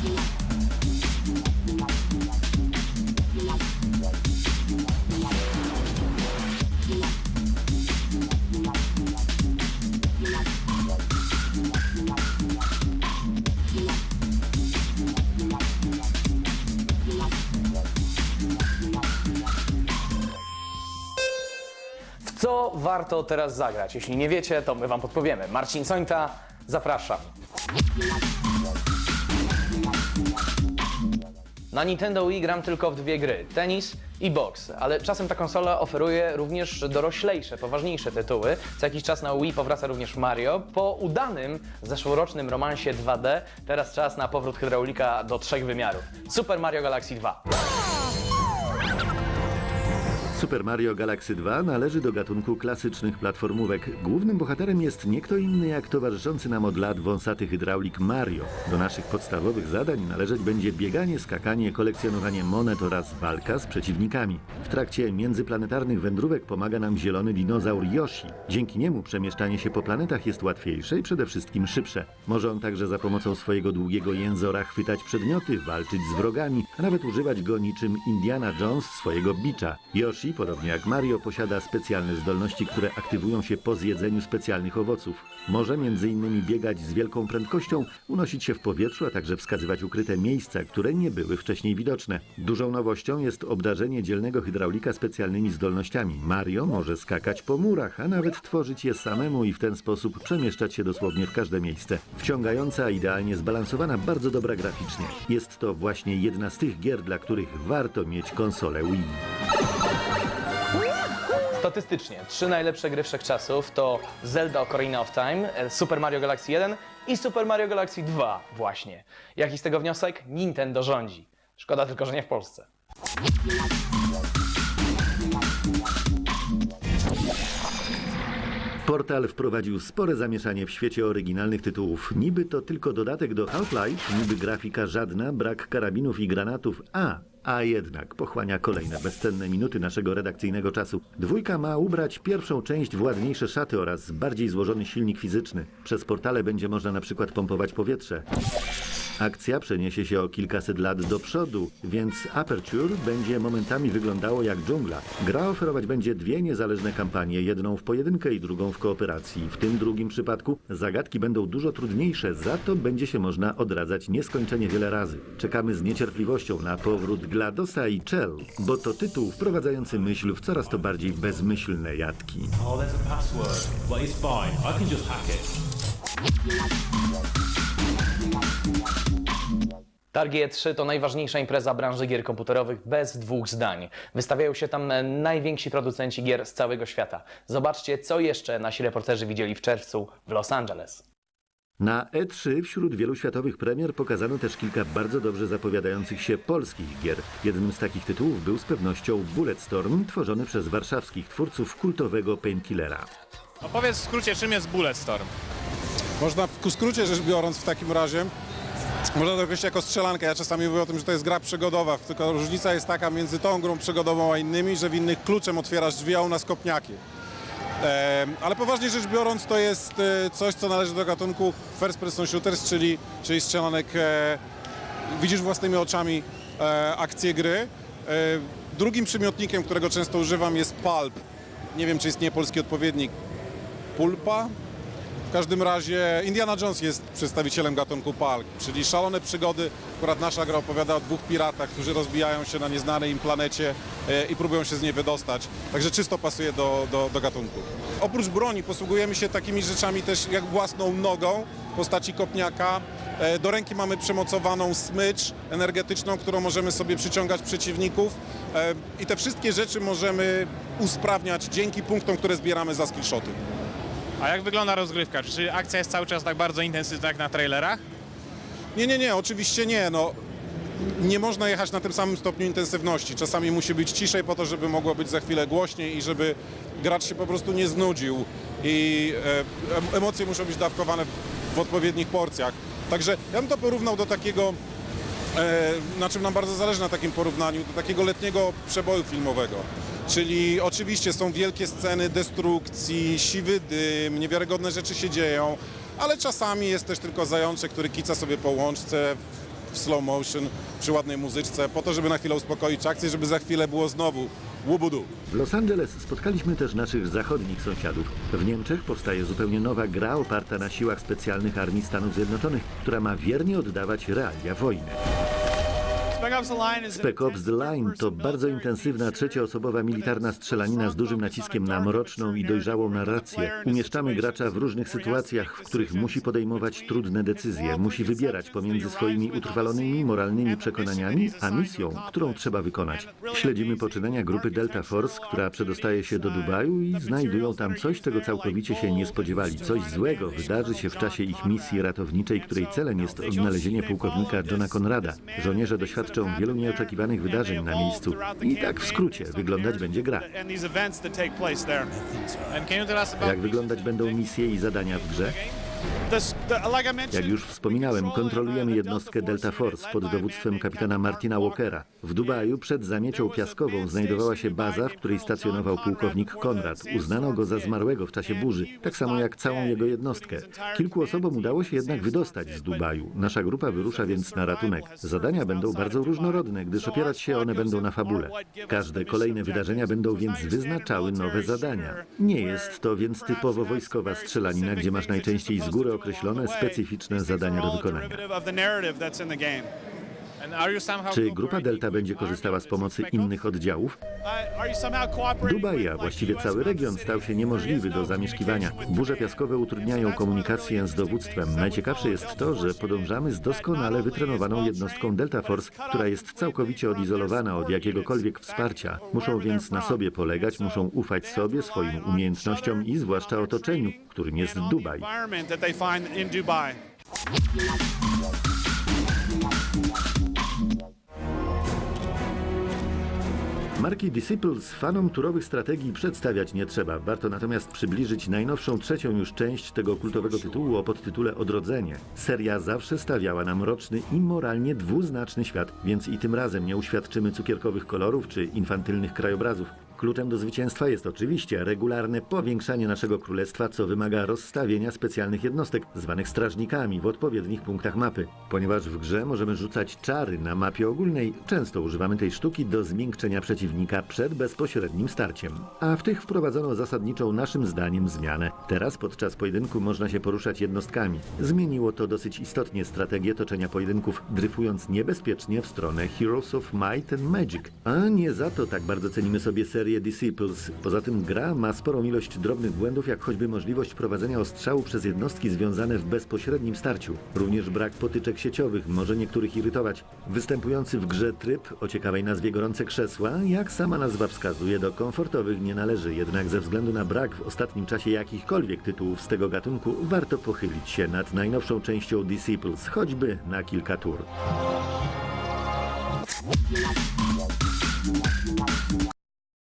Co warto teraz zagrać? Jeśli nie wiecie, to my wam podpowiemy. Marcin Sońta, zapraszam. Na Nintendo Wii gram tylko w dwie gry: tenis i boks, ale czasem ta konsola oferuje również doroślejsze, poważniejsze tytuły. Co jakiś czas na Wii powraca również Mario. Po udanym zeszłorocznym romansie 2D, teraz czas na powrót hydraulika do trzech wymiarów. Super Mario Galaxy 2. Super Mario Galaxy 2 należy do gatunku klasycznych platformówek. Głównym bohaterem jest nie kto inny jak towarzyszący nam od lat wąsaty hydraulik Mario. Do naszych podstawowych zadań należeć będzie bieganie, skakanie, kolekcjonowanie monet oraz walka z przeciwnikami. W trakcie międzyplanetarnych wędrówek pomaga nam zielony dinozaur Yoshi. Dzięki niemu przemieszczanie się po planetach jest łatwiejsze i przede wszystkim szybsze. Może on także za pomocą swojego długiego jęzora chwytać przedmioty, walczyć z wrogami, a nawet używać go niczym Indiana Jones swojego bicza. Yoshi, podobnie jak Mario, posiada specjalne zdolności, które aktywują się po zjedzeniu specjalnych owoców. Może m.in. biegać z wielką prędkością, unosić się w powietrzu, a także wskazywać ukryte miejsca, które nie były wcześniej widoczne. Dużą nowością jest obdarzenie dzielnego hydraulika specjalnymi zdolnościami. Mario może skakać po murach, a nawet tworzyć je samemu i w ten sposób przemieszczać się dosłownie w każde miejsce. Wciągająca, idealnie zbalansowana, bardzo dobra graficznie. Jest to właśnie jedna z tych gier, dla których warto mieć konsolę Wii. Statystycznie, trzy najlepsze gry wszechczasów to Zelda Ocarina of Time, e, Super Mario Galaxy 1 i Super Mario Galaxy 2 właśnie. Jaki z tego wniosek? Nintendo rządzi. Szkoda tylko, że nie w Polsce. Portal wprowadził spore zamieszanie w świecie oryginalnych tytułów. Niby to tylko dodatek do Half-Life, niby grafika żadna, brak karabinów i granatów, a a jednak pochłania kolejne bezcenne minuty naszego redakcyjnego czasu. Dwójka ma ubrać pierwszą część w ładniejsze szaty oraz bardziej złożony silnik fizyczny. Przez portale będzie można na przykład pompować powietrze. Akcja przeniesie się o kilkaset lat do przodu, więc Aperture będzie momentami wyglądało jak dżungla. Gra oferować będzie dwie niezależne kampanie, jedną w pojedynkę i drugą w kooperacji. W tym drugim przypadku zagadki będą dużo trudniejsze, za to będzie się można odradzać nieskończenie wiele razy. Czekamy z niecierpliwością na powrót GLaDOSa i Chell, bo to tytuł wprowadzający myśl w coraz to bardziej bezmyślne jatki. Oh, there's a password. Well, it's fine. I can just hack it. Targi E3 to najważniejsza impreza branży gier komputerowych bez dwóch zdań. Wystawiają się tam e, najwięksi producenci gier z całego świata. Zobaczcie, co jeszcze nasi reporterzy widzieli w czerwcu w Los Angeles. Na E3 wśród wielu światowych premier pokazano też kilka bardzo dobrze zapowiadających się polskich gier. Jednym z takich tytułów był z pewnością Bulletstorm, tworzony przez warszawskich twórców kultowego Painkillera. Opowiedz w skrócie, czym jest Bulletstorm. Można w skrócie rzecz biorąc w takim razie, można to określić jako strzelankę. Ja czasami mówię o tym, że to jest gra przygodowa, tylko różnica jest taka między tą grą przygodową a innymi, że w innych kluczem otwierasz drzwi, a u nas kopniaki. Ale poważnie rzecz biorąc, to jest e, coś, co należy do gatunku first person shooters, czyli, czyli strzelanek, e, widzisz własnymi oczami e, akcję gry. Drugim przymiotnikiem, którego często używam jest pulp. Nie wiem, czy istnieje polski odpowiednik. Pulpa? W każdym razie Indiana Jones jest przedstawicielem gatunku pulp, czyli szalone przygody. Akurat nasza gra opowiada o dwóch piratach, którzy rozbijają się na nieznanej im planecie e, i próbują się z niej wydostać. Także czysto pasuje do, do, do gatunku. Oprócz broni posługujemy się takimi rzeczami też jak własną nogą w postaci kopniaka. E, Do ręki mamy przemocowaną smycz energetyczną, którą możemy sobie przyciągać przeciwników E, i te wszystkie rzeczy możemy usprawniać dzięki punktom, które zbieramy za skillshoty. A jak wygląda rozgrywka? Czy akcja jest cały czas tak bardzo intensywna jak na trailerach? Nie, nie, nie, oczywiście nie. No, nie można jechać na tym samym stopniu intensywności. Czasami musi być ciszej po to, żeby mogło być za chwilę głośniej i żeby gracz się po prostu nie znudził. I e, em- emocje muszą być dawkowane w odpowiednich porcjach. Także ja bym to porównał do takiego, e, na czym nam bardzo zależy na takim porównaniu, do takiego letniego przeboju filmowego. Czyli oczywiście są wielkie sceny destrukcji, siwy dym, niewiarygodne rzeczy się dzieją, ale czasami jest też tylko zajączek, który kica sobie po łączce, w slow motion, przy ładnej muzyczce, po to, żeby na chwilę uspokoić akcję, żeby za chwilę było znowu łubudu. W Los Angeles spotkaliśmy też naszych zachodnich sąsiadów. W Niemczech powstaje zupełnie nowa gra oparta na siłach specjalnych Armii Stanów Zjednoczonych, która ma wiernie oddawać realia wojny. Spec Ops The Line to bardzo intensywna trzecioosobowa militarna strzelanina z dużym naciskiem na mroczną i dojrzałą narrację. Umieszczamy gracza w różnych sytuacjach, w których musi podejmować trudne decyzje, musi wybierać pomiędzy swoimi utrwalonymi moralnymi przekonaniami, a misją, którą trzeba wykonać. Śledzimy poczynania grupy Delta Force, która przedostaje się do Dubaju i znajdują tam coś, czego całkowicie się nie spodziewali. Coś złego wydarzy się w czasie ich misji ratowniczej, której celem jest odnalezienie pułkownika Johna Conrada. Żołnierze doświadczą wielu nieoczekiwanych wydarzeń na miejscu. I tak w skrócie wyglądać będzie gra. Jak wyglądać będą misje i zadania w grze? Jak już wspominałem, kontrolujemy jednostkę Delta Force pod dowództwem kapitana Martina Walkera. W Dubaju przed zamiecią piaskową znajdowała się baza, w której stacjonował pułkownik Konrad. Uznano go za zmarłego w czasie burzy, tak samo jak całą jego jednostkę. Kilku osobom udało się jednak wydostać z Dubaju. Nasza grupa wyrusza więc na ratunek. Zadania będą bardzo różnorodne, gdyż opierać się one będą na fabule. Każde kolejne wydarzenia będą więc wyznaczały nowe zadania. Nie jest to więc typowo wojskowa strzelanina, gdzie masz najczęściej z góry określone specyficzne zadania do wykonania. Czy grupa Delta będzie korzystała z pomocy innych oddziałów? Dubaj, a właściwie cały region stał się niemożliwy do zamieszkiwania. Burze piaskowe utrudniają komunikację z dowództwem. Najciekawsze jest to, że podążamy z doskonale wytrenowaną jednostką Delta Force, która jest całkowicie odizolowana od jakiegokolwiek wsparcia. Muszą więc na sobie polegać, muszą ufać sobie, swoim umiejętnościom i zwłaszcza otoczeniu, którym jest Dubaj. Marki Disciples fanom turowych strategii przedstawiać nie trzeba. Warto natomiast przybliżyć najnowszą trzecią już część tego kultowego tytułu o podtytule Odrodzenie. Seria zawsze stawiała na mroczny i moralnie dwuznaczny świat, więc i tym razem nie uświadczymy cukierkowych kolorów czy infantylnych krajobrazów. Kluczem do zwycięstwa jest oczywiście regularne powiększanie naszego królestwa, co wymaga rozstawienia specjalnych jednostek, zwanych strażnikami, w odpowiednich punktach mapy. Ponieważ w grze możemy rzucać czary na mapie ogólnej, często używamy tej sztuki do zmiękczenia przeciwnika przed bezpośrednim starciem. A w tych wprowadzono zasadniczą naszym zdaniem zmianę. Teraz podczas pojedynku można się poruszać jednostkami. Zmieniło to dosyć istotnie strategię toczenia pojedynków, dryfując niebezpiecznie w stronę Heroes of Might and Magic. A nie za to tak bardzo cenimy sobie serię Disciples. Poza tym gra ma sporą ilość drobnych błędów, jak choćby możliwość prowadzenia ostrzału przez jednostki związane w bezpośrednim starciu. Również brak potyczek sieciowych może niektórych irytować. Występujący w grze tryb o ciekawej nazwie gorące krzesła, jak sama nazwa wskazuje, do komfortowych nie należy. Jednak ze względu na brak w ostatnim czasie jakichkolwiek tytułów z tego gatunku, warto pochylić się nad najnowszą częścią Disciples, choćby na kilka tur.